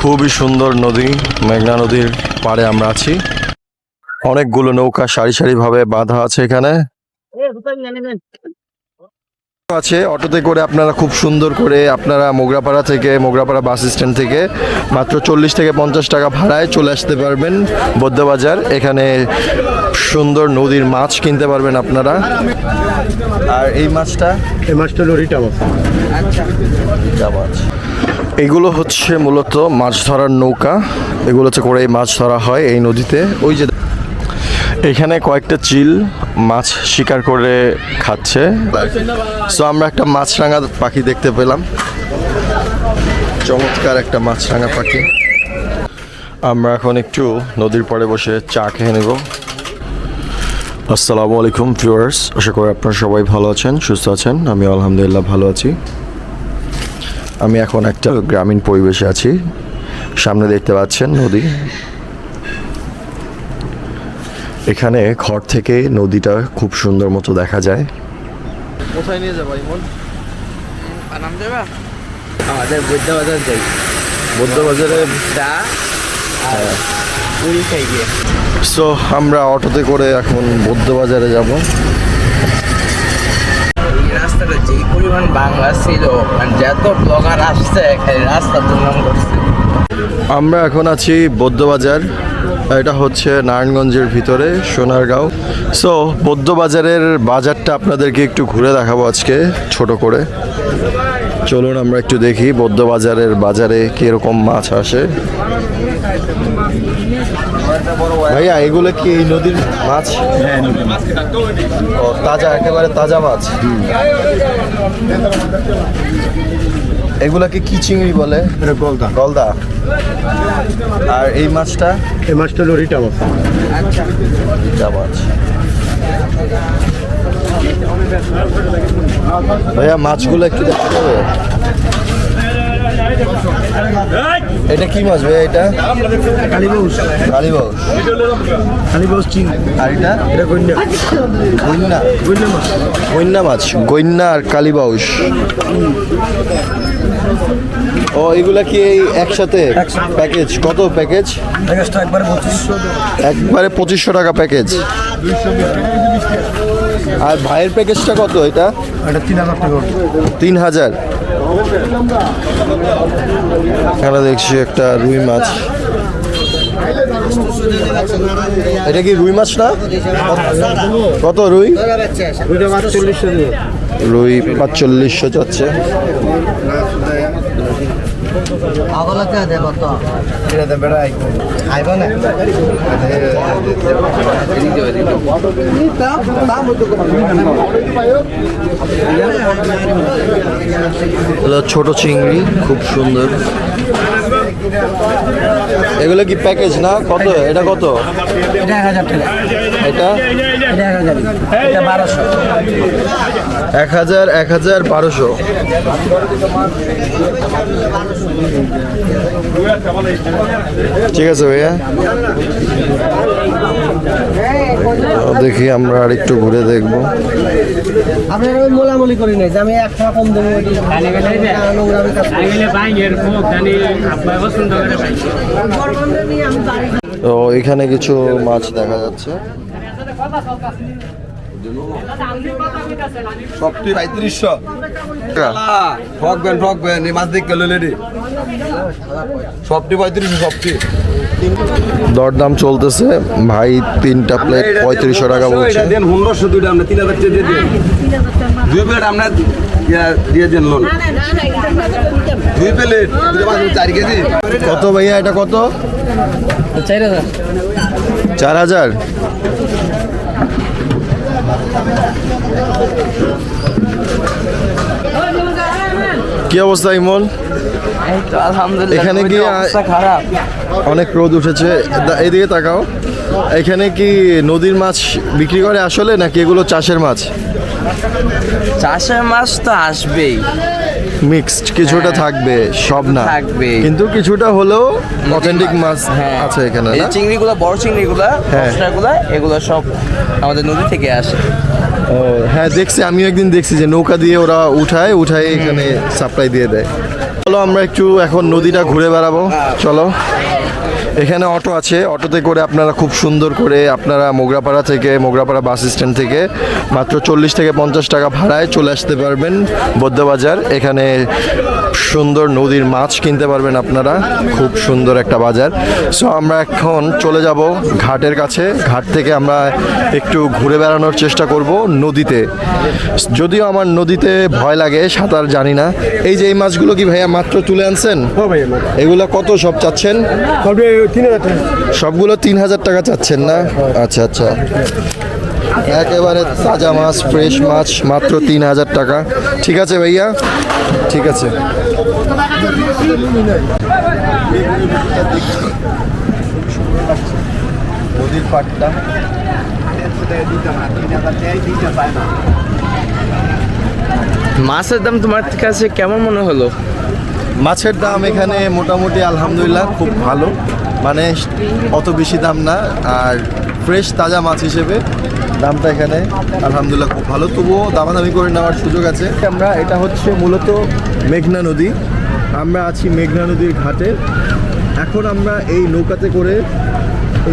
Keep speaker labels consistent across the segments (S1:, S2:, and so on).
S1: খুবই সুন্দর নদী মেঘনা নদীর পাড়ে আমরা আছি। অনেকগুলো নৌকা সারি সারি ভাবে বাঁধা আছে এখানে। আছে অটোতে করে আপনারা খুব সুন্দর করে আপনারা মোগরাপাড়া থেকে মোগরাপাড়া বাস স্ট্যান্ড থেকে মাত্র চল্লিশ থেকে পঞ্চাশ টাকা ভাড়ায় চলে আসতে পারবেন বৌদ্ধবাজার। এখানে সুন্দর নদীর মাছ কিনতে পারবেন আপনারা। আর এই মাছটা?
S2: এই মাছটা হলো রিটা মাছ।
S1: রিটা মাছ। এগুলো হচ্ছে মূলত মাছ ধরার নৌকা। এগুলো হচ্ছে করে মাছ ধরা হয় এই নদীতে। ওই যে এখানে কয়েকটা চিল মাছ শিকার করে খাচ্ছে। সো আমরা একটা মাছরাঙা পাখি দেখতে পেলাম। চমৎকার একটা মাছরাঙা পাখি। আমরা এখন একটু নদীর পাড়ে বসে চা খেয়ে নেব। আসসালামু আলাইকুম ভিউয়ার্স আশা করি আপনারা সবাই ভালো আছেন, সুস্থ আছেন। আমি আলহামদুলিল্লাহ ভালো আছি। আমি এখন একটা গ্রামীণ পরিবেশে আছি। সামনে দেখতে পাচ্ছেন নদী। এখানে ঘর থেকে নদীটা খুব সুন্দর মতো দেখা যায়। কোথায় নিয়ে যাব ইমন?
S3: নাম যাবা আমাদের বুদ্ধ বাজার যাই আর পুরি খাই গিয়ে
S1: সো আমরা অটোতে করে এখন বৌদ্ধবাজারে যাব।
S3: এই রাস্তাটা যেই পরিমাণ বাংলা ছিল মানে যত ব্লগার আসছে, খালি রাস্তা দুর্নাম করছে।
S1: আমরা এখন আছি বৌদ্ধবাজার, এটা হচ্ছে নারায়ণগঞ্জের ভিতরে, সোনারগাঁও। সো বৌদ্ধবাজারের বাজারটা আপনাদেরকে একটু ঘুরে দেখাবো আজকে, ছোট করে। চলুন আমরা একটু দেখি বৌদ্ধ বাজারের বাজারে কীরকম মাছ আসে। ভাইয়া এগুলো কি এই নদীর মাছ? ও তাজা একেবারে তাজা মাছ। এগুলাকে কি চিংড়ি বলে?
S2: গলদা।
S1: গলদা। আর এই মাছটা?
S2: এই মাছটা হলো রিটা মাছ।
S1: ভাইয়া মাছগুলো একটু দেখতে হবে। এটা কি মাছ ভাইয়া এটা?
S2: কালীবাউস।
S1: কালীবাউস।
S2: কালীবাউস চিন
S1: আর এটা?
S2: এটা গন্যা
S1: গৈন্না
S2: গন্যা মাছ।
S1: গৈন্না মাছ। গৈন্না আর কালীবাউস। ও এগুলা কি এই একসাথে। প্যাকেজ। কত প্যাকেজ?
S2: প্যাকেজটা একবারে পঁচিশশো।
S1: একবারে পঁচিশশো টাকা প্যাকেজ। আর ভাইয়ের প্যাকেজটা কত এটা?
S2: এটা তিন হাজার টাকা
S1: তিন হাজার। এখানে দেখছি একটা রুই মাছ। এটা কি রুই মাছ না? কত রুই?
S2: চল্লিশশো দিয়ে
S1: রুই পাঁচচল্লিশশো যাচ্ছে এগুলো ছোট চিংড়ি খুব সুন্দর। এগুলো কি প্যাকেজ না? কত? এটা কত?
S3: এটা এক হাজার টাকা।
S1: এটা?
S3: এটা এক হাজার। এটা বারোশো।
S1: এক হাজার এক হাজার বারোশো। ঠিক আছে ভাইয়া। দেখি আমরা আর একটু ঘুরে দেখব।
S4: আপনারা ওই মোলামুলি করি নাই যে আমি এক টাকা কম দেবো নোংরামি কাজ করি।
S1: তো এখানে কিছু মাছ দেখা যাচ্ছে।
S5: সবটি পঁয়ত্রিশশো ঠকবেন ঠকবেন এই মাছ দেখে রে সবটি পঁয়ত্রিশশো সবটি।
S1: দরদাম চলতেছে। ভাই তিনটা প্লেট পঁয়ত্রিশশো টাকা বলছে।
S5: দেন পনেরোশো দুইটা আমরা তিন হাজার দিয়ে দেন দুই প্লেট আমরা দিয়ে দেন লোন দুই প্লেট দুটো মাছ চার কেজি।
S1: কত ভাইয়া এটা কত?
S4: চার হাজার।
S1: চার হাজার? কি অবস্থা ইমন?
S3: এই তো আলহামদুলিল্লাহ
S1: এখানে কি
S3: অবস্থা খারাপ।
S1: অনেক রোদ উঠেছে। এদিকে তাকাও। এখানে কি নদীর মাছ বিক্রি করে আসলে নাকি এগুলো চাষের মাছ?
S3: চাষের মাছ তো আসবেই।
S1: মিক্সড কিছুটা
S3: হ্যাঁ।
S1: থাকবে সব না।
S3: থাকবে।
S1: কিন্তু কিছুটা হলেও অথেন্টিক মাছ।
S3: হ্যাঁ।
S1: আছে এখানে
S3: এই চিংড়িগুলো বড় চিংড়িগুলো
S1: হ্যাঁ।
S3: গুলো এগুলো সব আমাদের নদী থেকে আসে।
S1: ও হ্যাঁ দেখছি আমি একদিন দেখছি যে নৌকা দিয়ে ওরা উঠায় উঠায় এখানে সাপ্লাই দিয়ে দেয়। চলো আমরা একটু এখন নদীটা ঘুরে বেড়াবো। চলো। এখানে অটো আছে। অটোতে করে আপনারা খুব সুন্দর করে আপনারা মোগরাপাড়া থেকে, মোগরাপাড়া বাস স্ট্যান্ড থেকে মাত্র চল্লিশ থেকে পঞ্চাশ টাকা ভাড়ায় চলে আসতে পারবেন বৌদ্ধবাজার। এখানে সুন্দর নদীর মাছ কিনতে পারবেন আপনারা। খুব সুন্দর একটা বাজার। সো আমরা এখন চলে যাব ঘাটের কাছে। ঘাট থেকে আমরা একটু ঘুরে বেড়ানোর চেষ্টা করব নদীতে। যদিও আমার নদীতে ভয় লাগে সাঁতার জানি না। এই যে এই মাছগুলো কি ভাইয়া মাত্র তুলে আনছেন?
S2: হ্যাঁ
S1: এগুলো কত সব চাচ্ছেন? সবগুলো তিন হাজার টাকা। চাচ্ছেন না? আচ্ছা আচ্ছা। একেবারে তাজা মাছ ফ্রেশ মাছ মাত্র তিন হাজার টাকা। ঠিক আছে ভাইয়া? ঠিক আছে। নদীর পাটটা।
S3: মাছের দাম তোমার কাছে কেমন মনে হলো?
S1: মাছের দাম এখানে মোটামুটি আলহামদুলিল্লাহ খুব ভালো। মানে অত বেশি দাম না। আর ফ্রেশ তাজা মাছ হিসেবে। দামটা এখানে আলহামদুলিল্লাহ খুব ভালো। তবুও দামাদামি করে নেওয়ার সুযোগ আছে। আমরা এটা হচ্ছে মূলত মেঘনা নদী। আমরা আছি মেঘনা নদীর ঘাটে। এখন আমরা এই নৌকাতে করে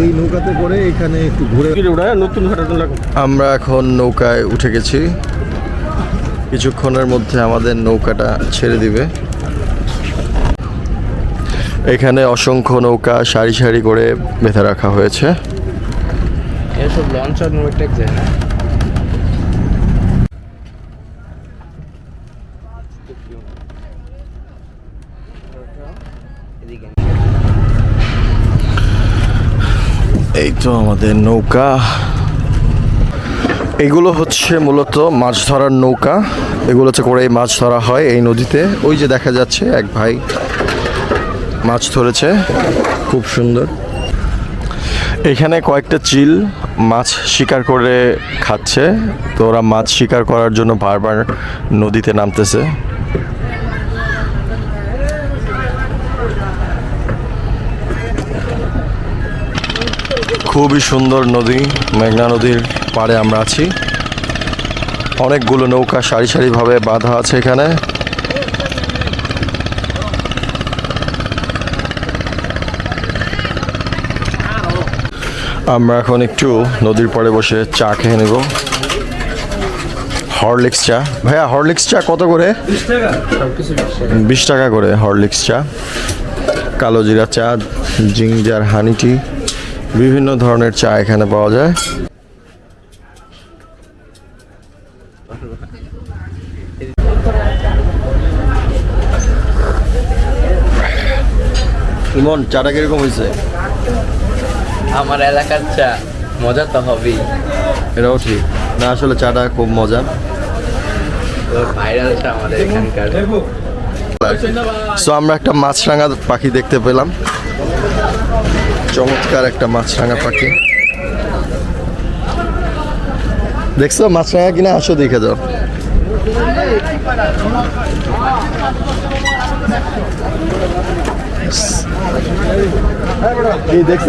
S1: এই নৌকাতে করে এখানে একটু ঘুরে
S2: নতুন
S1: আমরা এখন নৌকায় উঠে গেছি। কিছুক্ষণের মধ্যে আমাদের নৌকাটা ছেড়ে দিবে। এখানে অসংখ্য নৌকা সারি সারি করে বেঁধে রাখা হয়েছে।
S3: এসব লঞ্চ আর নৌটেক যায় না।
S1: এই তো আমাদের নৌকা। এগুলো হচ্ছে মূলত মাছ ধরার নৌকা। এগুলোতে করে মাছ ধরা হয় এই নদীতে। ওই যে দেখা যাচ্ছে, এক ভাই মাছ ধরেছে। খুব সুন্দর। এখানে কয়েকটা চিল মাছ শিকার করে খাচ্ছে। তো ওরা মাছ শিকার করার জন্য বারবার নদীতে নামতেছে। খুবই সুন্দর নদী, মেঘনা নদীর পাড়ে আমরা আছি। অনেকগুলো নৌকা সারি সারিভাবে বাঁধা আছে এখানে। আমরা এখন একটু নদীর পাড়ে বসে চা খেয়ে নেব। হরলিক্স চা। ভাইয়া, হরলিক্স চা কত করে? বিশ টাকা করে হরলিক্স চা। কালো জিরা চা জিঞ্জার হানি টি বিভিন্ন ধরনের চা এখানে পাওয়া যায়। ইমন, চাটা কীরকম হয়েছে?
S3: আমার এলাকার চা মজা তো হবেই।
S1: এটাও ঠিক। না আসলে চাটা খুব মজা।
S3: ভাইরাল চা আমাদের এখানকার।
S1: সো আমরা একটা মাছরাঙা পাখি দেখতে পেলাম। চমৎকার একটা মাছরাঙা পাখি। দেখছ মাছরাঙা কিনা? আসো দেখে যাও। কি দেখছ?